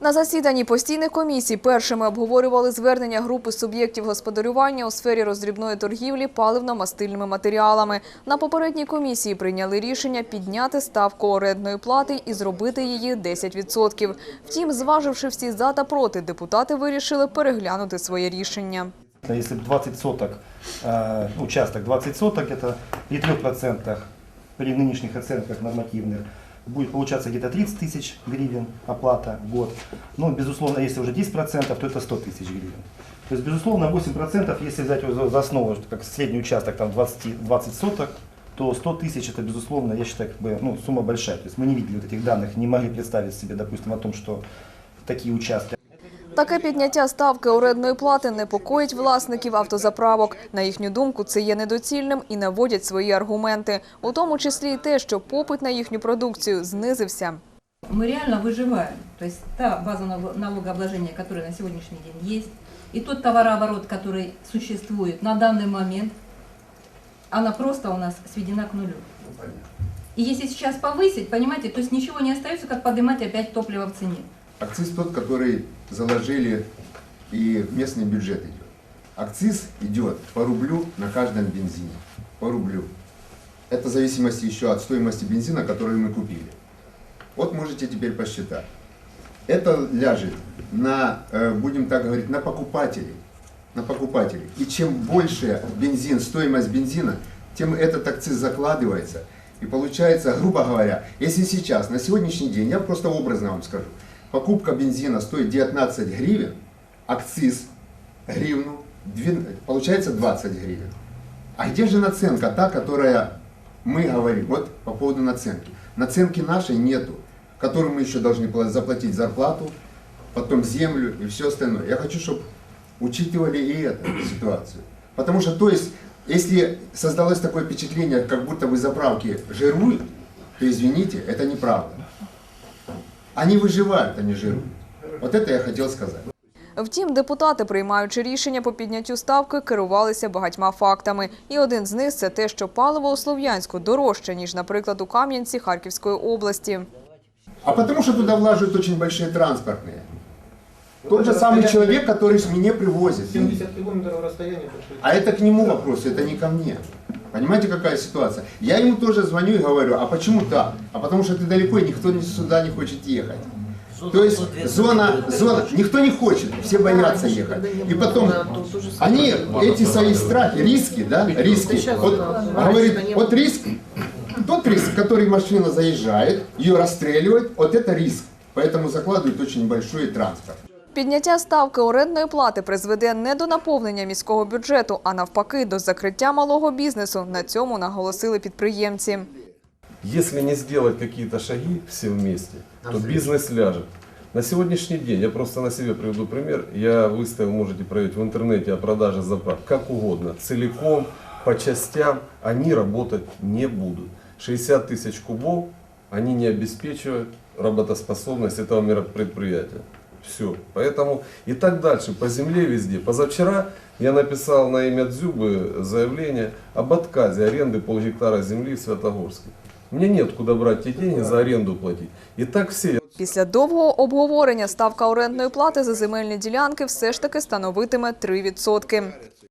На засіданні постійних комісій першими обговорювали звернення групи суб'єктів господарювання у сфері роздрібної торгівлі паливно-мастильними матеріалами. На попередній комісії прийняли рішення підняти ставку орендної плати і зробити її 10%. Втім, зваживши всі за та проти, депутати вирішили переглянути своє рішення. Если 20 соток, э, участок 20 соток, это при 3% при нынешних оценках нормативных будет получаться где-то 30 тысяч гривен оплата в год. Но, безусловно, если уже 10%, то это 100 тысяч гривен. То есть, безусловно, 8%, если взять за, основу, как средний участок там 20, 20 соток, то 100 тысяч это, безусловно, я считаю, как бы, ну, сумма большая. То есть мы не видели вот этих данных, не могли представить себе, допустим, о том, что такие участки. Таке підняття ставки орендної плати непокоїть власників автозаправок. На їхню думку, це є недоцільним і наводять свої аргументи, у тому числі й те, що попит на їхню продукцію знизився. мы реально выживаем. То есть та база налог- налогообложения, которая на сегодняшний день есть, и тот товарооборот, который существует на данный момент, она просто у нас сведена к нулю. И если сейчас повысить, понимаете, то есть ничего не остается, как поднимать опять топливо в цене. Акциз тот, который заложили и в местный бюджет идет. Акциз идет по рублю на каждом бензине. По рублю. Это в зависимости еще от стоимости бензина, который мы купили. Вот можете теперь посчитать. Это ляжет на, э, будем так говорить, на покупателей. На покупателей. И чем больше бензин, стоимость бензина, тем этот акциз закладывается. И получается, грубо говоря, если сейчас, на сегодняшний день, я просто образно вам скажу, покупка бензина стоит 19 гривен, акциз гривну, получается 20 гривен. А где же наценка, та, которая мы говорим, вот по поводу наценки. Наценки нашей нету, которую мы еще должны пла- заплатить зарплату, потом землю и все остальное. Я хочу, чтобы учитывали и эту ситуацию. Потому что, то есть, если создалось такое впечатление, как будто вы заправки жируют, то извините, это неправда. Они выживают, они жируют. Вот это я хотел сказать. Втім, депутати, приймаючи рішення по підняттю ставки, керувалися багатьма фактами. І один з них – це те, що паливо у Слов'янську дорожче, ніж, наприклад, у Кам'янці Харківської області. А потому что туда влаживают очень большие транспортные. Тот же самый человек, который с меня привозит. 70 километров расстояние. так что- А это к нему вопрос, это не ко мне. Понимаете, какая ситуация? Я ему тоже звоню и говорю, а почему так? А потому что ты далеко, и никто ни сюда не хочет ехать. То есть зона, зона, никто не хочет, все боятся ехать. И потом, они, эти свои страхи, риски, да, риски, вот, говорит, вот риск, тот риск, который машина заезжает, ее расстреливают, вот это риск. Поэтому закладывают очень большой транспорт. Підняття ставки орендної плати призведе не до наповнення міського бюджету, а навпаки до закриття малого бізнесу. На цьому наголосили підприємці. Если не сделать какие-то шаги все вместе, то бизнес ляжет. На сегодняшний день, я просто на себе приведу пример, я выставил, можете проверить в интернете о продаже заправок, как угодно, целиком, по частям, они работать не будут. 60 тысяч кубов, они не обеспечивают работоспособность этого мероприятия. Все. Поэтому и так дальше, по земле везде. Позавчера я написал на имя Дзюбы заявление об отказе аренды полгектара земли в Святогорске. Мне нет куда брать те деньги за аренду платить. И так все. Після довгого обговорення ставка орендної плати за земельні ділянки все ж таки становитиме 3%.